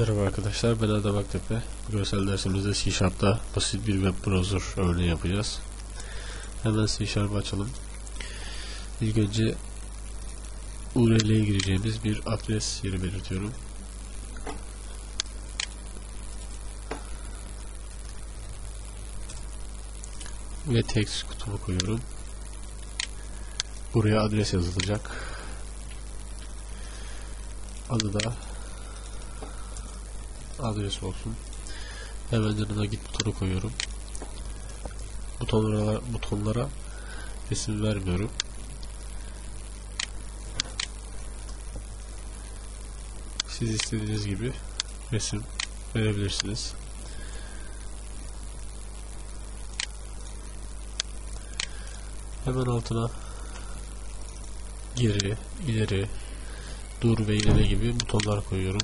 Merhaba arkadaşlar ben Adem Aktepe. Bu görsel dersimizde C Sharp'ta basit bir web browser örneği yapacağız. Hemen C Sharp'ı açalım. İlk önce URL'ye gireceğimiz bir adres yeri belirtiyorum. Ve text kutumu koyuyorum. Buraya adres yazılacak. Adı da adres olsun. Hemen yanına git butonu koyuyorum. Butonlara, butonlara isim vermiyorum. Siz istediğiniz gibi resim verebilirsiniz. Hemen altına geri, ileri, dur ve ileri gibi butonlar koyuyorum.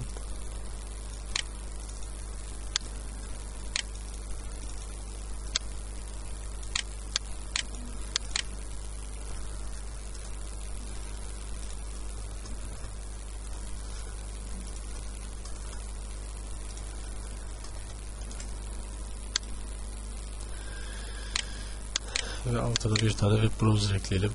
Ve altına bir tane web browser ekleyelim.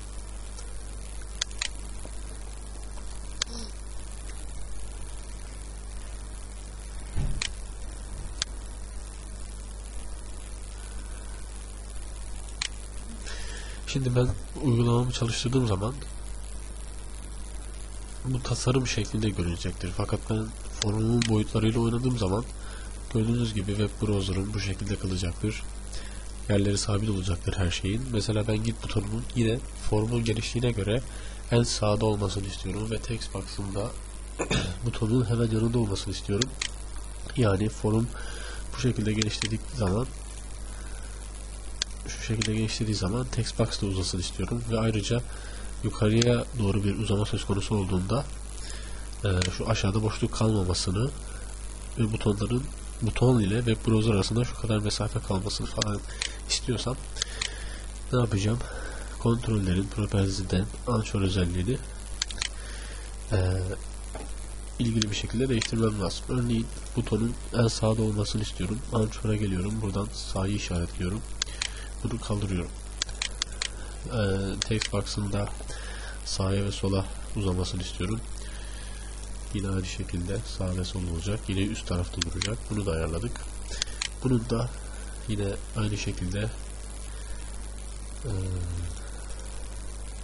Şimdi ben uygulamamı çalıştırdığım zaman bu tasarım şeklinde görünecektir. Fakat ben formumun boyutlarıyla oynadığım zaman gördüğünüz gibi web browser'ım bu şekilde kalacaktır yerleri sabit olacaktır her şeyin. Mesela ben git butonunun yine formun genişliğine göre en sağda olmasını istiyorum ve text box'ımda butonun hemen yanında olmasını istiyorum. Yani form bu şekilde genişledik zaman şu şekilde genişlediği zaman text box da uzasın istiyorum ve ayrıca yukarıya doğru bir uzama söz konusu olduğunda şu aşağıda boşluk kalmamasını ve butonların buton ile web browser arasında şu kadar mesafe kalmasını falan istiyorsam ne yapacağım? Kontrollerin properties'den anchor özelliğini e, ilgili bir şekilde değiştirmem lazım. Örneğin butonun en sağda olmasını istiyorum. Anchor'a geliyorum. Buradan sağı işaretliyorum. Bunu kaldırıyorum. E, text box'ın da sağa ve sola uzamasını istiyorum. Yine aynı şekilde sağ ve sol olacak. Yine üst tarafta duracak. Bunu da ayarladık. Bunun da yine aynı şekilde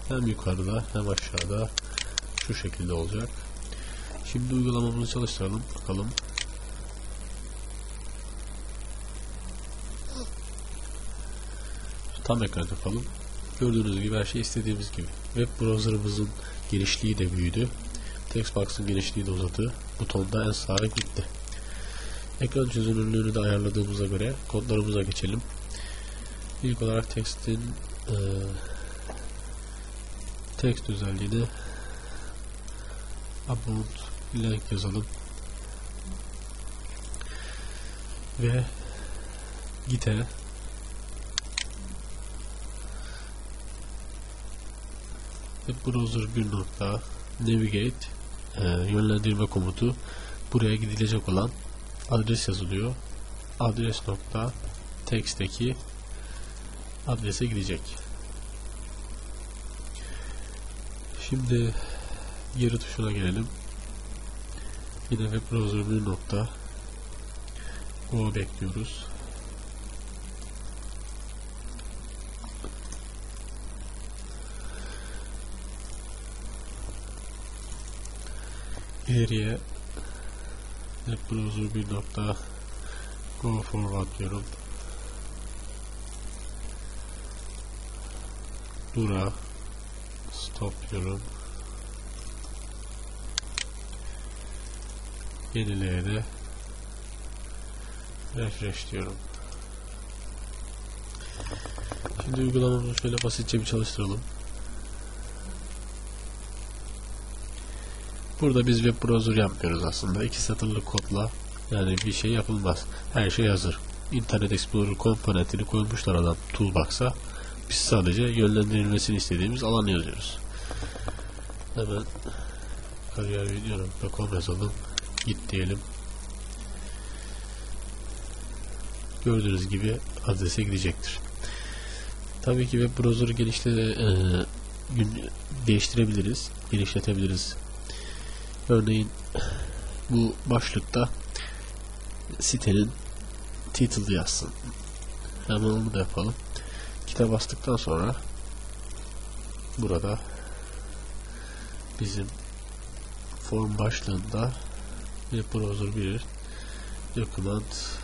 hem yukarıda hem aşağıda şu şekilde olacak. Şimdi uygulamamızı çalıştıralım. Bakalım. Tam ekran yapalım. Gördüğünüz gibi her şey istediğimiz gibi. Web browser'ımızın genişliği de büyüdü. Textbox'ın genişliği de uzadı. Butonda en sağa gitti. Ekran çözünürlüğünü de ayarladığımıza göre kodlarımıza geçelim. İlk olarak text'in e, text özelliğini about length yazalım. Ve git'e browser bir nokta navigate e, yönlendirme komutu buraya gidilecek olan adres yazılıyor. Adres nokta text'teki adrese gidecek. Şimdi geri tuşuna gelelim. Yine web browser nokta o bekliyoruz. İleriye web browser bir nokta go forward diyorum dura stop diyorum yenileye de refresh diyorum. Şimdi uygulamamızı şöyle basitçe bir çalıştıralım Burada biz web browser yapmıyoruz aslında. İki satırlık kodla yani bir şey yapılmaz. Her şey hazır. Internet Explorer komponentini koymuşlar adam Toolbox'a. Biz sadece yönlendirilmesini istediğimiz alan yazıyoruz. Hemen kariyervideo.com yazalım. Git diyelim. gördüğünüz gibi adrese gidecektir. Tabii ki web browser'ı genişle e, değiştirebiliriz, genişletebiliriz. Örneğin bu başlıkta sitenin title yazsın. Hemen onu da yapalım. Kitap bastıktan sonra burada bizim form başlığında web browser bir document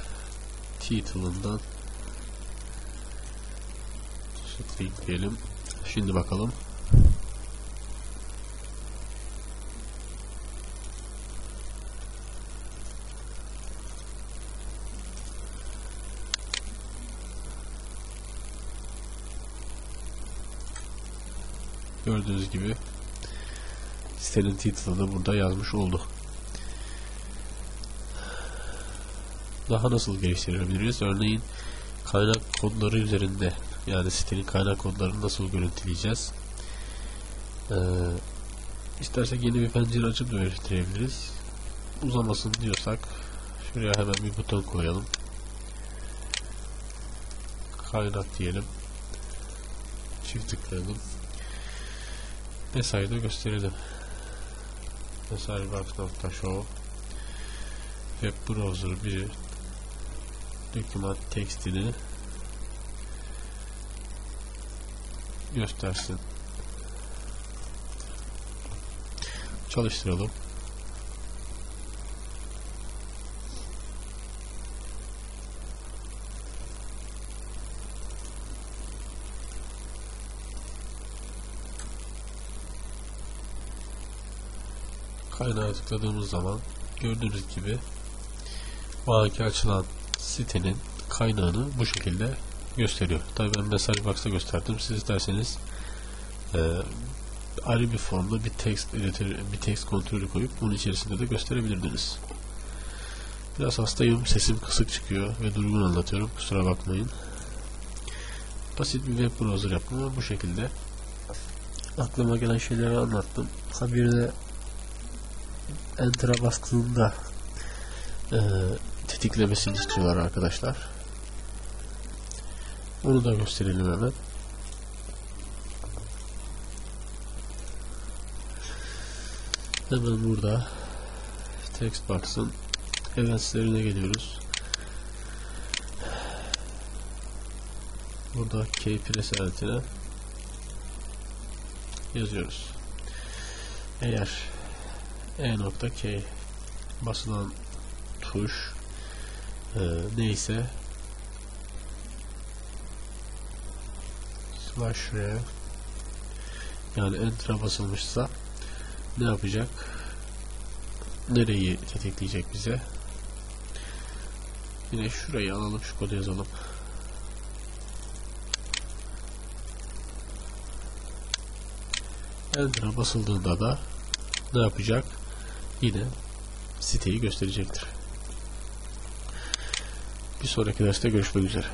title'ından string diyelim. Şimdi bakalım. Gördüğünüz gibi sitenin title'ını burada yazmış oldu. Daha nasıl geliştirebiliriz? Örneğin kaynak kodları üzerinde yani sitenin kaynak kodlarını nasıl görüntüleyeceğiz? Ee, istersek yeni bir pencere açıp da. Uzamasın diyorsak şuraya hemen bir buton koyalım. Kaynak diyelim. Çift tıklayalım. Mesajı da gösterelim. Mesajbox.show Web browser bir document tekstini göstersin. Çalıştıralım. Kaynağı tıkladığımız zaman gördüğünüz gibi anki açılan sitenin kaynağını bu şekilde gösteriyor. Tabii ben mesaj box'ta gösterdim. Siz isterseniz e, ayrı bir formda bir text editor, bir text kontrolü koyup bunun içerisinde de gösterebilirdiniz. Biraz hastayım. Sesim kısık çıkıyor ve durgun anlatıyorum. Kusura bakmayın. Basit bir web browser yaptım bu şekilde aklıma gelen şeyleri anlattım. Ha Enter'a bastığında e, tetiklemesini istiyorlar arkadaşlar. Onu da gösterelim hemen. Hemen burada text box'ın eventslerine geliyoruz. Burada kpress eventine yazıyoruz. Eğer e nokta k. Basılan tuş e, neyse. Slash r. Yani enter'a basılmışsa ne yapacak? Nereyi tetikleyecek bize? Yine şurayı alalım şu kodu yazalım. Enter'a basıldığında da ne yapacak yine siteyi gösterecektir. Bir sonraki derste görüşmek üzere